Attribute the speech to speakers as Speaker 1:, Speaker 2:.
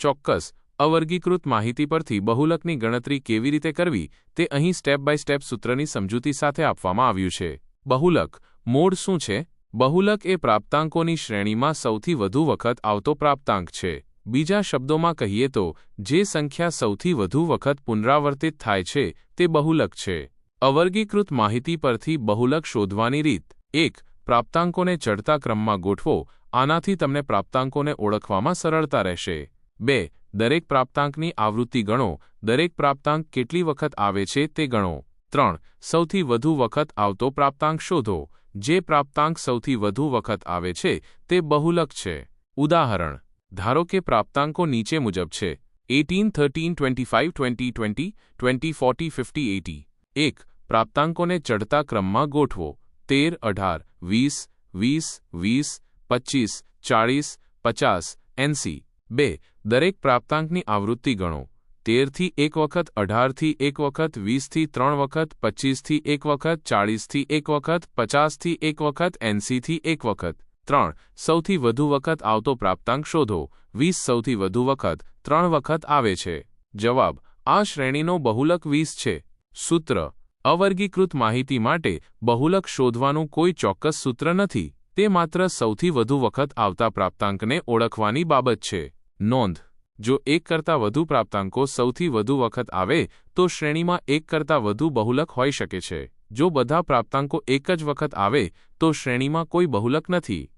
Speaker 1: ચોક્કસ, અવર્ગીકૃત માહિતી પરથી બહુલકની ગણતરી કેવી રીતે કરવી તે અહીં સ્ટેપ બાય સ્ટેપ સૂત્રની સમજૂતી સાથે આપવામાં આવ્યું છે. બહુલક, મોડ શું છે? બહુલક એ પ્રાપ્તાંકોની શ્રેણીમાં સૌથી વધુ વખત આવતો પ્રાપ્તાંક છે. બીજા શબ્દોમાં કહીએ તો, જે સંખ્યા સૌથી વધુ વખત પુનરાવર્તિત થાય છે, તે બહુલક છે. અવર્ગીકૃત માહિતી પરથી બહુલક શોધવાની રીત. એક, પ્રાપ્તાંકોને ચડતા ક્રમમાં ગોઠવો, આનાથી તમને પ્રાપ્તાંકોને ઓળખવામાં સરળતા રહેશે. બે, દરેક પ્રાપ્તાંકની આવૃત્તિ ગણો. દરેક પ્રાપ્તાંક કેટલી વખત આવે છે તે ગણો. ત્રણ, સૌથી વધુ વખત આવતો પ્રાપ્તાંક શોધો. જે પ્રાપ્તાંક સૌથી વધુ વખત આવે છે તે બહુલક છે. ઉદાહરણ, ધારો કે પ્રાપ્તાંકો નીચે મુજબ છે. Eighteen thirteen, twenty five, twenty twenty twenty forty, fifty eighty એક, પ્રાપ્તાંકોને ચડતા ક્રમમાં ગોઠવો. તેર, અઢાર, વીસ વીસ વીસ, પચીસ, ચાળીસ, પચાસ, એંસી. બે, દરેક પ્રાપ્તાંકની આવૃત્તિ ગણો. તેરથી એક વખત, અઢારથી એક વખત, વીસથી ત્રણ વખત પચીસથી એક વખત, ચાળીસથી એક વખત, પચાસથી એક વખત, એંસીથી એક વખત. ત્રણ, સૌથી વધુ વખત આવતો પ્રાપ્તાંક શોધો. વીસ સૌથી વધુ વખત, ત્રણ વખત આવે છે. જવાબ, આ શ્રેણીનો બહુલક વીસ છે. સૂત્ર, અવર્ગીકૃત માહિતી માટે બહુલક શોધવાનું કોઈ ચોક્કસ સૂત્ર નથી. તે માત્ર સૌથી વધુ વખત આવતા પ્રાપ્તાંકને ઓળખવાની બાબત છે. નોંધ. જો એક કરતાં વધુ પ્રાપ્તાંકો સૌથી વધુ વખત આવે, તો શ્રેણીમાં એક કરતાં વધુ બહુલક હોઈ શકે છે. જો બધા પ્રાપ્તાંકો એક જ વખત આવે, તો શ્રેણીમાં કોઈ બહુલક નથી.